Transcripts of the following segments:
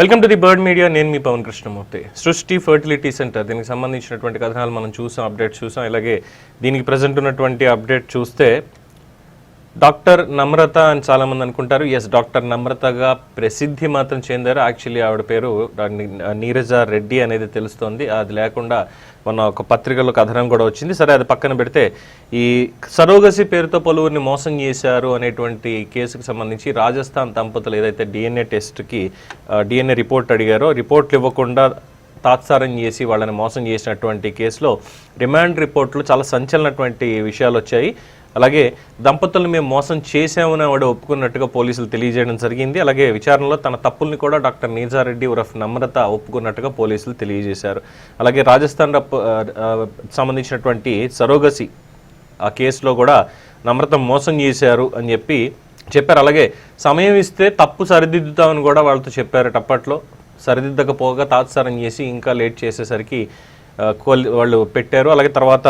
Welcome to the Bird Media. నేను మీ పవన్ కృష్ణమూర్తి. సృష్టి ఫర్టిలిటీ సెంటర్ దీనికి సంబంధించినటువంటి కథనాలు మనం చూసాం అప్డేట్ చూసాం. ఇలాగే దీనికి ప్రజెంట్ ఉన్నటువంటి అప్డేట్ చూస్తే డాక్టర్ నమ్రత అని చాలామంది అనుకుంటారు. ఎస్ డాక్టర్ నమ్రతగా ప్రసిద్ధి మాత్రం చెందారు. యాక్చువల్లీ ఆవిడ పేరు నీరజ రెడ్డి అనేది తెలుస్తోంది. అది లేకుండా మన ఒక పత్రికలో కథనం కూడా వచ్చింది. సరే అది పక్కన పెడితే ఈ సరోగసి పేరుతో పలువురిని మోసం చేశారు అనేటువంటి కేసుకు సంబంధించి రాజస్థాన్ దంపతులు ఏదైతే డిఎన్ఏ టెస్ట్కి డిఎన్ఏ రిపోర్ట్ అడిగారో రిపోర్ట్లు ఇవ్వకుండా తాత్సారం చేసి వాళ్ళని మోసం చేసినటువంటి కేసులో రిమాండ్ రిపోర్ట్లు చాలా సంచలనటువంటి విషయాలు వచ్చాయి. అలాగే దంపతులను మేము మోసం చేశామని ఆవిడ ఒప్పుకున్నట్టుగా పోలీసులు తెలియజేయడం జరిగింది. అలాగే విచారణలో తన తప్పుల్ని కూడా డాక్టర్ నీజారెడ్డి ఉరఫ్ నమ్రత ఒప్పుకున్నట్టుగా పోలీసులు తెలియజేశారు. అలాగే రాజస్థాన్ సంబంధించినటువంటి సరోగసి ఆ కేసులో కూడా నమ్రత మోసం చేశారు అని చెప్పి చెప్పారు. అలాగే సమయం ఇస్తే తప్పు సరిదిద్దుతామని కూడా వాళ్ళతో చెప్పారు అప్పట్లో. సరిదిద్దకపోగా తాత్సారం చేసి ఇంకా లేట్ చేసేసరికి వాళ్ళు పెట్టారు. అలాగే తర్వాత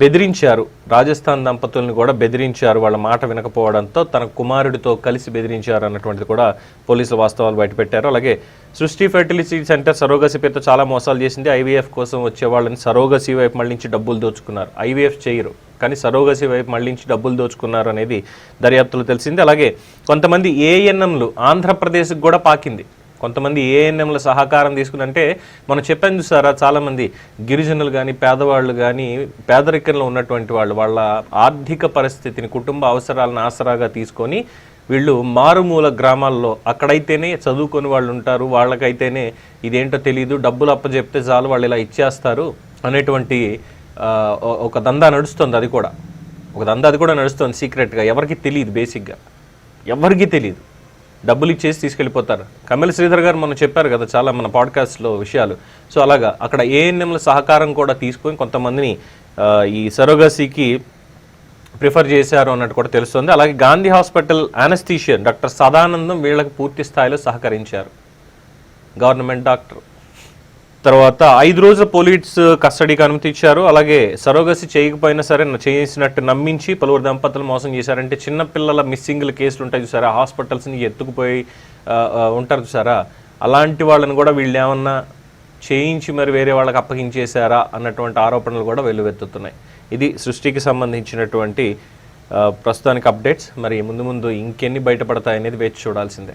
బెదిరించారు. రాజస్థాన్ దంపతులను కూడా బెదిరించారు. వాళ్ళ మాట వినకపోవడంతో తన కుమారుడితో కలిసి బెదిరించారు అన్నటువంటిది కూడా పోలీసులు వాస్తవాలు బయటపెట్టారు. అలాగే సృష్టి ఫెర్టిలిటీ సెంటర్ సరోగసి పేరుతో చాలా మోసాలు చేసింది. ఐవీఎఫ్ కోసం వచ్చే వాళ్ళని సరోగసి వైపు మళ్ళించి డబ్బులు దోచుకున్నారు. ఐవీఎఫ్ చేయరు. కానీ సరోగసి వైపు మళ్ళించి డబ్బులు దోచుకున్నారు అనేది దర్యాప్తులు తెలిసింది. అలాగే కొంతమంది ఏఎన్ఎంలు ఆంధ్రప్రదేశ్కి కూడా పాకింది. కొంతమంది ఏఎన్ఎంల సహకారం తీసుకుని అంటే మనం చెప్పాను చూసారా చాలామంది గిరిజనులు కానీ పేదవాళ్ళు కానీ పేదరికంలో ఉన్నటువంటి వాళ్ళు వాళ్ళ ఆర్థిక పరిస్థితిని కుటుంబ అవసరాలను ఆసరాగా తీసుకొని వీళ్ళు మారుమూల గ్రామాల్లో అక్కడైతేనే చదువుకొని వాళ్ళు ఉంటారు వాళ్ళకైతేనే ఇదేంటో తెలియదు డబ్బులు అప్పచెప్తే చాలు వాళ్ళు ఇలా ఇచ్చేస్తారు అనేటువంటి ఒక దందా నడుస్తుంది అది కూడా. ఒక దందా అది కూడా నడుస్తుంది సీక్రెట్గా ఎవరికి తెలియదు బేసిక్గా. ఎవరికి తెలియదు డబ్బులు ఇచ్చేసి తీసుకెళ్ళిపోతారు. కమల్ శ్రీధర్ గారు మనం చెప్పారు కదా చాలా మన పాడ్కాస్ట్లో విషయాలు. సో అలాగా అక్కడ ఏఎన్ఎంల సహకారం కూడా తీసుకొని కొంతమందిని ఈ సరోగసీకి ప్రిఫర్ చేశారు అన్నట్టు కూడా తెలుస్తుంది. అలాగే Gandhi hospital anaesthetist doctor Sadanandam వీళ్ళకి పూర్తి స్థాయిలో సహకరించారు. Government doctor. తర్వాత ఐదు రోజుల పోలీస్ కస్టడీకి అనుమతి ఇచ్చారు. అలాగే సరోగసి చేయకపోయినా సరే చేసినట్టు నమ్మించి పలువురు దంపతులు మోసం చేశారంటే చిన్నపిల్లల మిస్సింగ్ల కేసులు ఉంటాయి చూసారా? హాస్పిటల్స్ని ఎత్తుకుపోయి ఉంటారు చూసారా? అలాంటి వాళ్ళని కూడా వీళ్ళు ఏమన్నా చేయించి మరి వేరే వాళ్ళకి అప్పగించేశారా అన్నటువంటి ఆరోపణలు కూడా వెల్లువెత్తుతున్నాయి. ఇది సృష్టికి సంబంధించినటువంటి ప్రస్తుతానికి అప్డేట్స్. మరి ముందు ముందు ఇంకెన్ని బయటపడతాయనేది వేచి చూడాల్సిందే.